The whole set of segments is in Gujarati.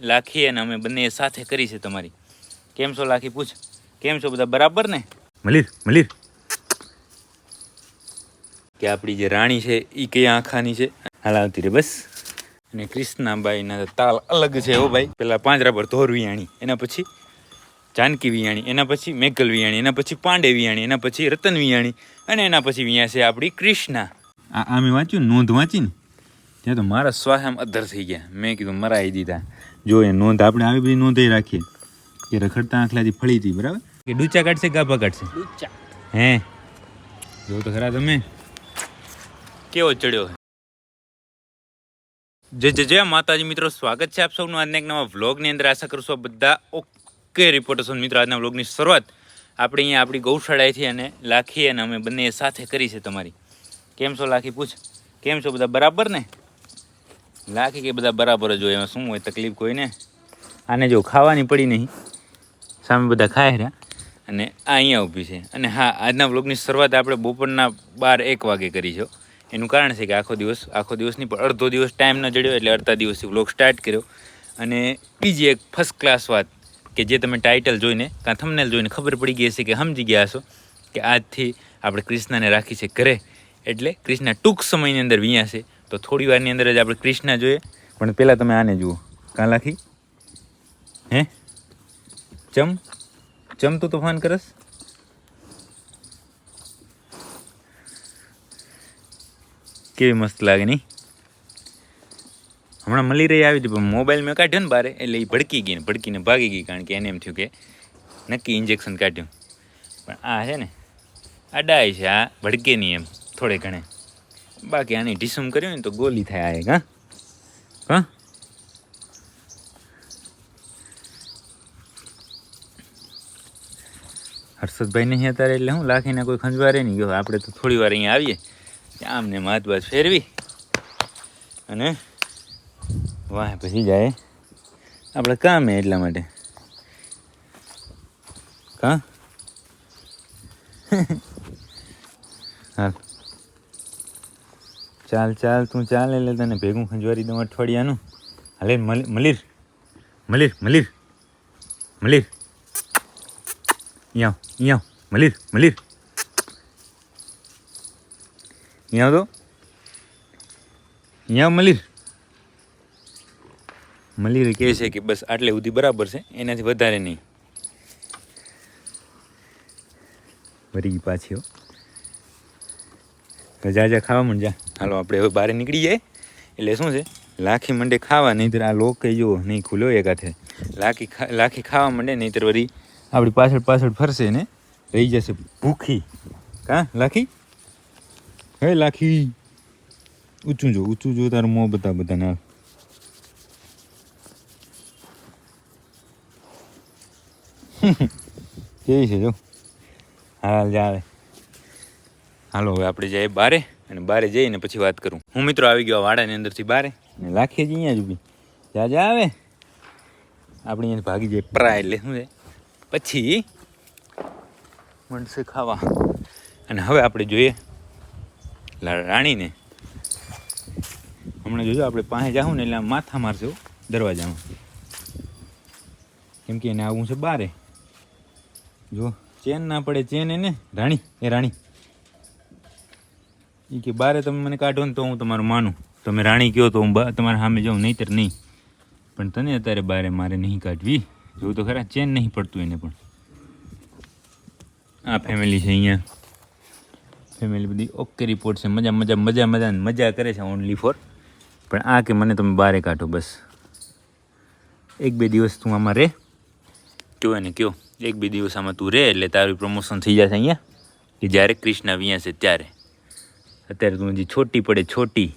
લાખી અને અમે બંને સાથે કરી છે તમારી. કેમ છો લાખી પૂછ. કેમ છો બધા? બરાબર ને? મલીર મલીર. કે આપણી જે રાણી છે એ કઈ આંખાની છે? હલાવતી રે બસ. અને કૃષ્ણાબાઈના તાલ અલગ છે હો ભાઈ. પેલા પાંજરા પર ધોર વિયાણી એના પછી જાનકી વિયાણી એના પછી મેઘલ વિયાણી એના પછી પાંડે વિયાણી એના પછી રતન વિયાણી અને એના પછી વિયા છે આપણી કૃષ્ણા. આ મેં વાંચ્યું નોંધ વાંચી ને? ત્યાં તો મારા આમ અધર થઈ ગયા. મેં કીધું મરાઈ દીધા. જો એ નોંધ આપણે આવી બધી નોંધે રાખીએ. કે રખડતા આંખલાથી ફળી હતી બરાબર? કે ડૂચા કાઢશે ગાભા કાઢશે? હે? જો તો ખરા તમે. કેવો ચડ્યો? જય જય જય માતાજી મિત્રો સ્વાગત છે આપ સૌનું આજના એક નવા વ્લોગની અંદર. આશા કરું છું બધા ઓકે રિપોર્ટર્સ મિત્રો આજના વ્લોગની શરૂઆત આપણે અહીંયા આપણી ગૌશાળાએથી અને લાખી અને અમે બંને સાથે કરી છે તમારી. કેમ છો લાખી પૂછ. કેમ છો બધા? બરાબર ને? લાખી કે બધા બરાબર જ હોય, એમાં શું હોય તકલીફ કોઈ ને આને જો ખાવાની પડી નહીં. સામે બધા ખાય રહ્યા. અને આ અહીંયા ઊભી છે. અને હા, આજના વ્લોગની શરૂઆત આપણે બપોરના બાર એક વાગે કરી છો એનું કારણ છે કે આખો દિવસ, આખો દિવસની પણ અડધો દિવસ ટાઈમ ન જડ્યો એટલે અડધા દિવસથી બ્લોગ સ્ટાર્ટ કર્યો. અને બીજી એક ફર્સ્ટ ક્લાસ વાત કે જે તમે ટાઇટલ જોઈને, કાં થમનેલ જોઈને ખબર પડી ગઈ હશે કે સમજી ગયા હશો કે આજથી આપણે કૃષ્ણને રાખી છે ઘરે. એટલે કૃષ્ણ ટૂંક સમયની અંદર વિયા છે. તો થોડી વારની અંદર જ આપણે ક્રિષ્ના જોઈએ. પણ પહેલાં તમે આને જુઓ. કાલાખી. હે? ચમ? ચમ તું તોફાન કરસ? કેવી મસ્ત લાગે નહીં? હમણાં મળી રહી આવી હતી, પણ મોબાઈલ મેં કાઢ્યો ને બારે, એટલે એ ભડકી ગઈ ને, ભડકીને ભાગી ગઈ, કારણ કે એને એમ થયું કે નક્કી ઇન્જેક્શન કાઢ્યું. પણ આ છે ને, આ ડાય છે, આ ભડકે નહીં એમ, થોડે ઘણે. બાકી આની ઢીસુમ કર્યું ને તો ગોલી થાય આ એક, હા? હા? હર્ષદભાઈ નહીં અત્યારે એટલે હું લાખીને કોઈ ખંજવારે નહીં ગયો. આપણે તો થોડી વાર અહીંયા આવીએ. આમને માથ બાદ ફેરવી. અને વાહ, પછી જાય. આપણે કામે એટલા માટે. હા? હાલ ચાલ ચાલ, તું ચાલ, એટલે તને ભેગું ખંજવારી દઉં અઠવાડિયાનું. હાલે, મલી- મલીર મલીર મલીર મલીર. અહીંયા આવ. મલીર મલીર. અહીંયા તો. આવ મલીર. મલીર કહે છે કે બસ આટલે સુધી બરાબર છે, એનાથી વધારે નહીં. વરી પાછી હો. તો જા જા ખાવા માંડ જા. હાલો, આપણે હવે બહાર નીકળી જાય એટલે શું છે? લાખી મંડે ખાવા, નહીંતર આ લોક કઈ જુઓ નહીં ખુલ્યો એક હાથે. લાખી ખા- લાખી ખાવા માંડે, નહીંતર વળી આપણી પાછળ પાછળ ફરશે ને, રહી જશે ભૂખી. કા, લાખી? હે, લાખી. ઊંચું જો ઊંચું જો, તારું મોં બતા બધાને હાલ. કેવી છે, જો? હાલ જા આવે હાલો, હવે આપણે જઈએ બારે અને બારે જઈને પછી વાત કરું. હું મિત્રો આવી ગયો વાડાની અંદરથી બારે. અને લાખીએ જ અહીંયા જ ઊભી. જા આવે. આપણે અહીંયા ભાગી જઈએ. પ્રા એટલે શું છે? પછી મળશે ખાવા. અને હવે આપણે જોઈએ રાણીને. હમણાં જોજો, આપણે પાસે જાઉં ને એટલે આમ માથા મારશે દરવાજામાં. કેમ કે એને આવવું છે બારે. જો, ચેન ના પડે, ચેન એને, રાણી, એ રાણી. એ કે બારે તમે મને કાઢો ને તો હું તમારું માનું. તમે રાણી કહો તો હું તમારા સામે જાઉં, નહીંતર નહીં. પણ તને અત્યારે બારે મારે નહીં કાઢવી. જોવું તો ખરા, ચેન નહીં પડતું એને પણ. આ ફેમિલી છે અહીંયા. ફેમિલી બધી ઓકે રિપોર્ટ છે. મજા મજા મજા મજા મજા કરે છે ઓનલી ફોર પણ આ કે મને તમે બારે કાઢો બસ. એક બે દિવસ તું આમાં રહે કયો એને કયો એક બે દિવસ આમાં તું રહે એટલે તારું પ્રમોશન થઈ જશે અહીંયા. કે જ્યારે કૃષ્ણ વ્યાં છે ત્યારે. અત્યારે તું હજી છોટી પડે, છોટી.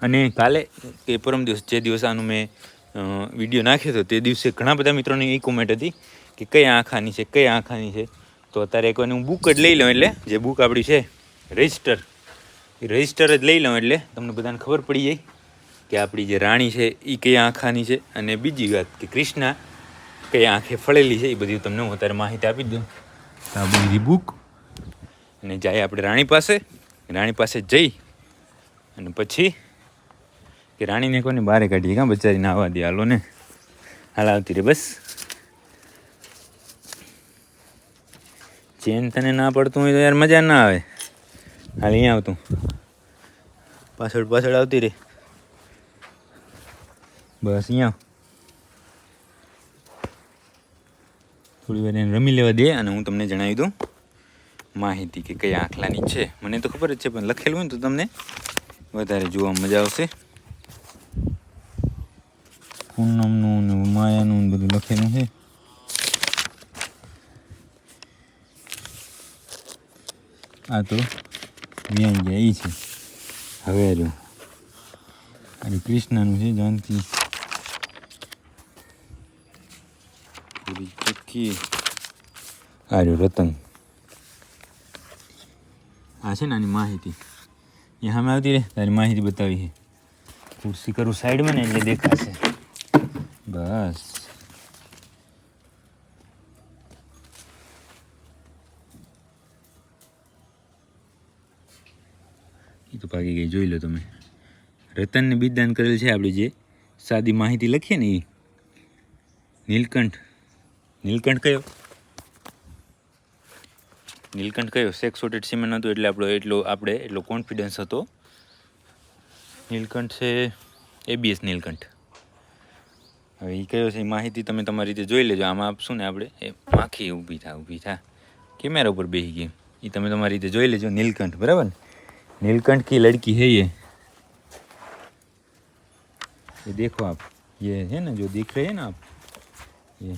અને કાલે કે પરમ દિવસ, જે દિવસ આનું મેં વીડિયો નાખ્યો હતો, તે દિવસે ઘણા બધા મિત્રોની એ કોમેન્ટ હતી કે કઈ આંખાની છે, કઈ આંખાની છે. તો અત્યારે એકવાર હું બુક જ લઈ લઉં એટલે, જે બુક આપણી છે રજિસ્ટર એ રજિસ્ટર જ લઈ લઉં એટલે તમને બધાને ખબર પડી જાય કે આપણી જે રાણી છે એ કઈ આંખાની છે. અને બીજી વાત કે કૃષ્ણા કઈ આંખે ફળેલી છે, એ બધી તમને હું અત્યારે માહિતી આપી દઉં. આ બધી બુક અને જાય આપણે રાણી પાસે. રાણી પાસે જઈ અને પછી કે રાણીને કોને બહાર કાઢીએ. કાં બચારીને આવવા દે? હાલો ને. હાલ આવતી રે બસ. ચેન તને ના પડતું હોય તો યાર મજા ના આવે. હાલ અહીંયા આવતું પાછળ પાછળ આવતી રે બસ અહીંયા. થોડી વાર એને રમી લેવા દે અને હું તમને જણાવી દઉં. માહિતી કે કયા આખલાની છે? મને તો ખબર જ છે પણ લખેલું હોય ને તો તમને વધારે જોવા મજા આવશે. પૂનમનું ને માયાનું ને બધું લખેલું છે. આ તો વ્યાઈ ગયા એ છે. હવે જો. અને કૃષ્ણનું છે જાનકી પૂરી ચક્કી આ રતન. આ છે ને આની માહિતી. એ સામે આવતી રહે તારી માહિતી બતાવી છે. ખુરશી કરું સાઈડમાં ને એટલે દેખાશે. બસ. એ તો પાકી ગઈ, જોઈ લો તમે. રતનને બીજદાન કરેલ છે આપણે જે સાદી માહિતી લખીએ ને એ નીલકંઠ. નીલકંઠ કયો? નીલકંઠ કયો સેક્સોટેડ સિમેન્ટ હતું એટલે આપણો એટલો આપણે એટલો કોન્ફિડન્સ હતો નીલકંઠ છે એબીએસ નીલકંઠ હવે એ કયો છે એ માહિતી તમે તમારી રીતે જોઈ લેજો આમાં આપશું ને આપણે એ માખી ઊભી થા ઊભી થા કેમેરા ઉપર બેસી ગઈ એ તમે તમારી રીતે જોઈ લેજો નીલકંઠ બરાબર ને नीलकंठ की लड़की है ये ये देखो आप ये है ना जो दिख रहे हैं ना आप ये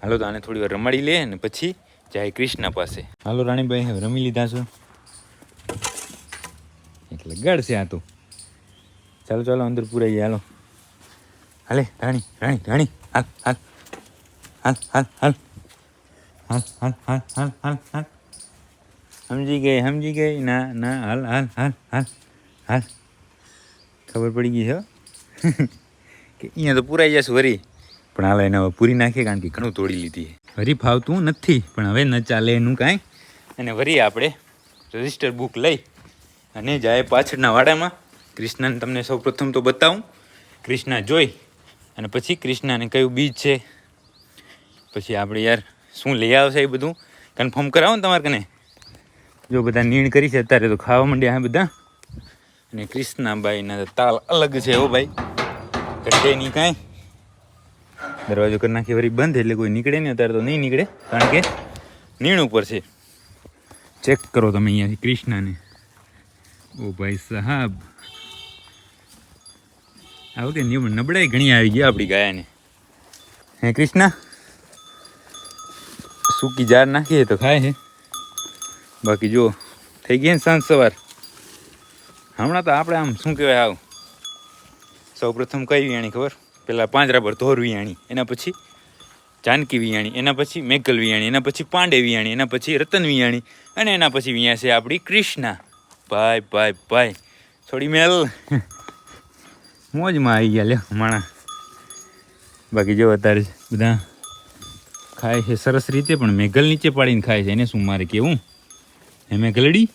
હાલો તો આને થોડી વાર રમાડી લે ને પછી જાય કૃષ્ણ પાસે હાલો રાણીભાઈ, હવે રમી લીધા છો? એટલે ગળ છે આ તો. ચાલો ચાલો, અંદર પૂરાઈ ગયા, હાલો. હાલે, રાણી રાણી રાણી, હાલ હાલ. હાલ હાલ હાલ. હાલ હાલ હાલ હાલ હાલ હાલ. સમજી ગઈ સમજી ગઈ. ના ના, હાલ હાલ હાલ હાલ હાલ. ખબર પડી ગઈ છે. કે અહીંયા તો પૂરાઈ જશે વરી. પણ હાલ એને પૂરી નાખીએ કારણ કે ઘણું તોડી લીધી વરી ફાવતું નથી, પણ હવે ન ચાલે એનું કાંઈ. અને વરી આપણે રજિસ્ટર બુક લઈ અને જાય પાછળના વાડામાં. કૃષ્ણને તમને સૌ પ્રથમ તો બતાવું. કૃષ્ણ જોઈ અને પછી કૃષ્ણને કયું બીજ છે? પછી આપણે યાર શું લઈ આવશે એ બધું કન્ફર્મ કરાવો ને તમારે કને? જો બધા નીણ કરી છે, અત્યારે તો ખાવા માંડ્યા હા બધા. અને કૃષ્ણાબાઈના તાલ અલગ છે હો ભાઈ. નહીં કાંઈ. દરવાજો કરી નાખી વરી બંધ એટલે કોઈ નીકળે નહીં, અત્યારે તો નહીં નીકળે, કારણ કે નીણ ઉપર છે. ચેક કરો તમે અહીંયાથી કૃષ્ણાને. ઓ ભાઈ સાહેબ. આ વખતે નબળાઈ ઘણી આવી ગઈ આપણી ગાયાને. હે કૃષ્ણ? સૂકી જાર નાખીએ તો ખાય છે બાકી જો થઈ ગઈ ને સાંજ સવાર. હમણાં તો આપણે આમ શું કહેવાય આવ? સૌ પ્રથમ કઈ એની ખબર? પેલા પાંજરા પર ધોર વિયાણી, એના પછી જાનકી વિયાણી, એના પછી મેઘલ વિયાણી, એના પછી પાંડે વિયાણી, એના પછી રતન વિયાણી અને એના પછી વિયા છે આપણી ક્રિષ્ના ભાઈ ભાઈ ભાઈ, થોડી મેલ. મોજમાં આવી ગયા લે માણા. બાકી જો અત્યારે બધા ખાય છે સરસ રીતે, પણ મેઘલ નીચે પાડીને ખાય છે, એને શું મારે કેવું? હે મેઘલડી?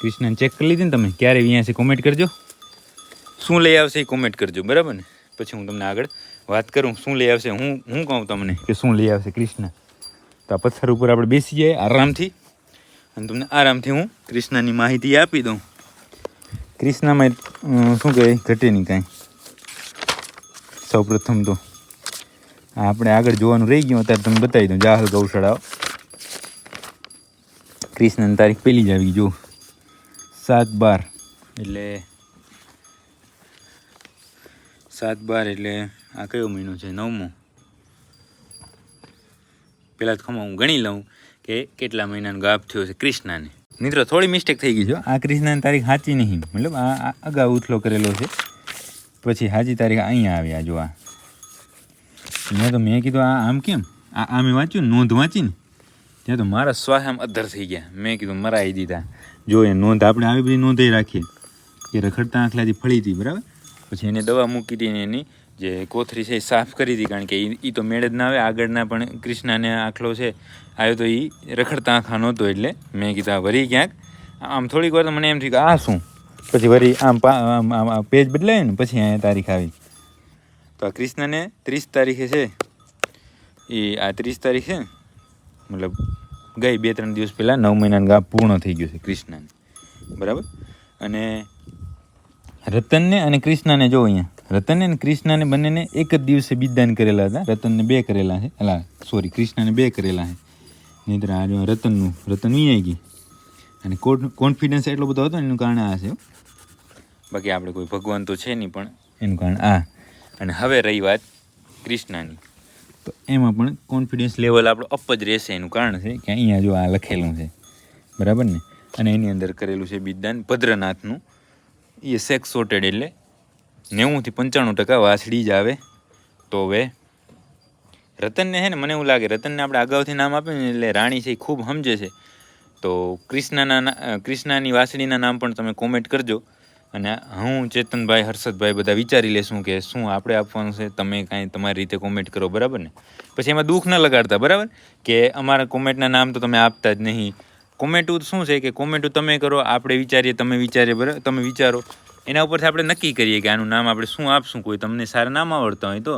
કૃષ્ણને ચેક કરી લીધી ને તમે? ક્યારે અહીંયા છે? કોમેન્ટ કરજો. શું લઈ આવશે એ કોમેન્ટ કરજો, બરાબર ને? પછી હું તમને આગળ વાત કરું, શું લઈ આવશે, હું હું કહું તમને કે શું લઈ આવશે કૃષ્ણ. તો આ પથ્થર ઉપર આપણે બેસી જઈએ આરામથી. અને તમને આરામથી હું કૃષ્ણની માહિતી આપી દઉં. કૃષ્ણમાં શું કહે? ઘટે નહીં કાંઈ. સૌપ્રથમ તો આપણે આગળ જોવાનું રહી ગયું, અત્યારે તમને બતાવી દઉં, જાહલ ગૌશાળા કૃષ્ણની તારીખ પહેલી જ આવી જો સાત બાર. એટલે સાત બાર એટલે આ કયો મહિનો છે? નવમો. પહેલાં તો ખમા હું ગણી લઉં કે કેટલા મહિનાનો ગાપ થયો છે કૃષ્ણાને. મિત્રો, થોડી મિસ્ટેક થઈ ગઈ છે આ કૃષ્ણાની તારીખ સાચી નહીં. મતલબ આ અગાઉ ઉથલો કરેલો છે. પછી સાચી તારીખ અહીંયા આવી આ જો આ. મેં તો મેં કીધું આ આમ કેમ? આ આમે વાંચ્યું નોંધ વાંચી ને ત્યાં તો મારા શ્વાસ આમ અધર થઈ ગયા. મેં કીધું મરાઈ દીધા. જો એ નોંધ આપણે આવી બધી નોંધે રાખીએ. કે રખડતા આંખલાથી ફળી હતી, બરાબર? પછી એને દવા મૂકી હતી એની જે કોથરી છે એ સાફ કરી હતી, કારણ કે એ તો મેળ જ ના આવે. આગળના પણ કૃષ્ણાને આખલો છે, આવ્યો તો એ રખડતા આંખા નહોતો એટલે મેં કીધું વરી ક્યાંક? આમ થોડીક વાર તો મને એમ થયું કે, આ શું? પછી વરી આમ આમ પેજ બદલાય ને, પછી અહીંયા તારીખ આવી. તો આ કૃષ્ણને ત્રીસ તારીખે છે એ આ ત્રીસ તારીખ મતલબ ગઈ બે ત્રણ દિવસ પહેલાં નવ મહિનાનું ગાપ પૂર્ણ થઈ ગયું છે કૃષ્ણને. બરાબર? અને રતનને અને કૃષ્ણને જો અહીંયા. રતનને અને કૃષ્ણને બંનેને એક જ દિવસે બિદાન કરેલા હતા. રતનને બે કરેલા છે. અલા સોરી કૃષ્ણને બે કરેલા છે. નહીં આ જો રતનનું, રતન વી ગઈ અને કોન્ફિડન્સ એટલો બધો હતો એનું કારણ આ છે બાકી આપણે કોઈ ભગવાન તો છે નહીં પણ એનું કારણ આ. અને હવે રહી વાત કૃષ્ણની. તો એમાં પણ કોન્ફિડન્સ લેવલ આપણો અપ જ રહેશે એનું કારણ છે કે અહીંયા જો આ લખેલું છે. બરાબર ને? અને એની અંદર કરેલું છે બિદાન ભદ્રનાથનું. એ સેક્સ સોટેડ એટલે નેવુંથી પંચાણું ટકા વાછડી જ આવે. તો હવે રતનને હે ને મને એવું લાગે રતનને આપણે અગાઉથી નામ આપ્યું ને એટલે રાણી છે એ ખૂબ સમજે છે. તો કૃષ્ણના કૃષ્ણની અ, વાસળીના નામ પણ તમે કોમેન્ટ કરજો. અને હું ચેતનભાઈ હર્ષદભાઈ બધા વિચારી લેશું કે શું આપણે આપવાનું છે તમે કાંઈ તમારી રીતે કોમેન્ટ કરો બરાબર ને? પછી એમાં દુઃખ ન લગાડતા બરાબર? કે અમારા કોમેન્ટના નામ તો તમે આપતા જ નહીં. કોમેન્ટું શું છે કે કોમેન્ટું તમે કરો, આપણે વિચારીએ, તમે વિચારીએ, બરાબર? તમે વિચારો. એના ઉપરથી આપણે નક્કી કરીએ કે આનું નામ આપણે શું આપશું? કોઈ તમને સારા નામ આવડતા હોય તો,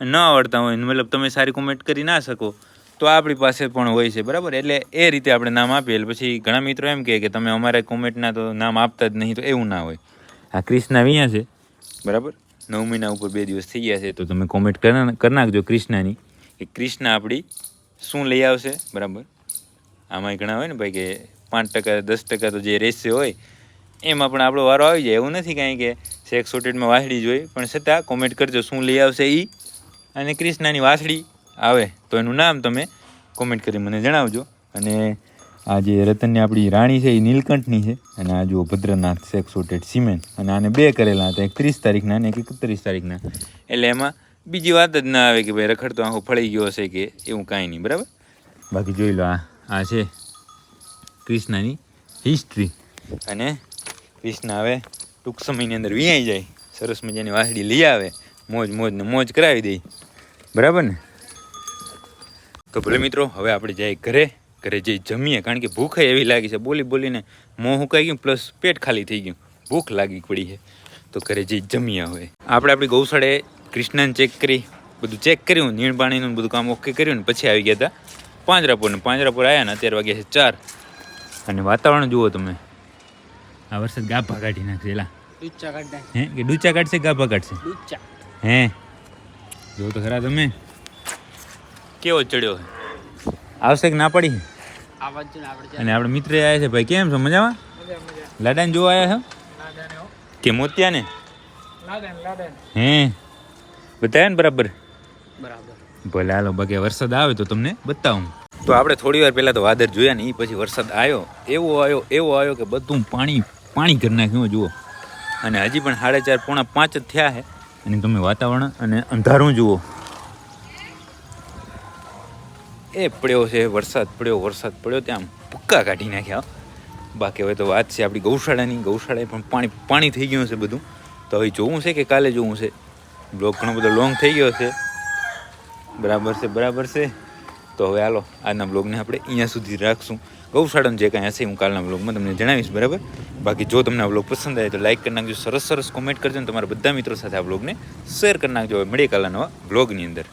ન આવડતા હોય, મતલબ તમે સારી કોમેન્ટ કરી ના શકો, તો આપણી પાસે પણ હોય છે, બરાબર? એટલે એ રીતે આપણે નામ આપીએ. એટલે પછી ઘણા મિત્રો એમ કહે કે તમે અમારા કોમેન્ટના તો નામ આપતા જ નહીં, તો એવું ના હોય. આ ક્રિષ્ના વિયા છે, બરાબર? નવ મહિના ઉપર બે દિવસ થઈ ગયા છે, તો તમે કોમેન્ટ કરી નાખજો ક્રિષ્નાની. કે ક્રિષ્ના આપણી શું લઈ આવશે, બરાબર? આમાં ઘણા હોય ને ભાઈ કે પાંચ ટકા, દસ ટકા તો જે રેશિયો હોય, એમાં પણ આપણો વારો આવી જાય. એવું નથી કાંઈ કે સેક્સ સોટેડમાં વાસળી જોઈ પણ છતાં કોમેન્ટ કરજો શું લઈ આવશે એ અને ક્રિષ્નાની વાસળી આવે તો એનું નામ તમે કોમેન્ટ કરી મને જણાવજો. અને આ જે રતનની આપણી રાણી છે એ નીલકંઠની છે. અને આ જુઓ ભદ્રનાથ સેક્સ સોટેડ સિમેન્ટ. અને આને બે કરેલા હતા. એક ત્રીસ તારીખના અને એક એકત્રીસ તારીખના. એટલે એમાં બીજી વાત જ ના આવે કે ભાઈ રખડતો આંખો ફળી ગયો હશે કે એવું કાંઈ નહીં. બરાબર? બાકી જોઈ લો આ આ છે કૃષ્ણની હિસ્ટ્રી અને કૃષ્ણ હવે ટૂંક સમયની અંદર વિયાઈ જાય. સરસ મજાની વાસડી લઈ આવે. મોજ મોજ ને મોજ કરાવી દે. બરાબર ને? તો ભલે મિત્રો, હવે આપણે જઈએ ઘરે. ઘરે જઈ જમીએ, કારણ કે ભૂખ એવી લાગી છે. બોલી બોલીને મોં હુકાઈ ગયું, પ્લસ પેટ ખાલી થઈ ગયું. ભૂખ લાગી પડી છે. તો ઘરે જઈ જમીએ હવે. આપણે આપણી ગૌશાળે કૃષ્ણને ચેક કરી, બધું ચેક કર્યું નીણ પાણીનું બધું કામ ઓકે કર્યું ને પછી આવી ગયા હતા. પાંજરાપુર ને પાંજરાપુર આવ્યા ને અત્યારે વાગ્યા છે ચાર. અને વાતાવરણ જુઓ તમે. આ વરસાદ ગાભા કાઢી નાખશે એલા. ડૂચા કાઢ હે કે ડૂચા કાઢશે કે ગાભા કાઢશે? ડૂચા. હે? જો તો ખરા તમે. કેવો ચડ્યો? છે આવશે કે ના પડી? આ બાજુ ને આપણે અને આપણે મિત્ર આવ્યા છે ભાઈ કેમ છો? મજામાં? મજા મજા. લાડાને જોવા આવ્યા લાદાને હો. છો કે મોતિયાને? લાદાને લાદાને હે? બતાવ્યા ને બરાબર? બરાબર. ભલે હાલો બાકી વરસાદ આવે તો તમને બતાવું. તો આપણે થોડી વાર પહેલાં તો વાદળ જોયા ને એ પછી વરસાદ આવ્યો એવો આવ્યો એવો આવ્યો કે બધું પાણી પાણી કરી નાખ્યું જુઓ. અને હજી પણ સાડા ચાર પોણા પાંચ જ થયા છે. અને તમે વાતાવરણ અને અંધારું જુઓ. એ પડ્યો છે, વરસાદ પડ્યો વરસાદ પડ્યો ત્યાં પક્કા કાઢી નાખ્યા. બાકી હવે તો વાત છે આપણી ગૌશાળાની. ગૌશાળાએ પણ પાણી પાણી થઈ ગયું છે બધું. તો હવે જોવું છે કે કાલે જોવું છે? બ્લોક ઘણો બધો લોંગ થઈ ગયો છે. બરાબર છે બરાબર છે. તો હવે હાલો, આજના બ્લોગને આપણે અહીંયા સુધી રાખશું. ગૌશાળાનું જે કાંઈ હશે હું કાલના બ્લોગમાં તમને જણાવીશ, બરાબર? બાકી જો તમને આ બ્લોગ પસંદ આવે તો લાઈક કરી નાખજો, સરસ સરસ કોમેન્ટ કરજો અને તમારા બધા મિત્રો સાથે આ બ્લોગને શેર કરી નાખજો. હવે મળીએ કાલના નવા બ્લોગની અંદર.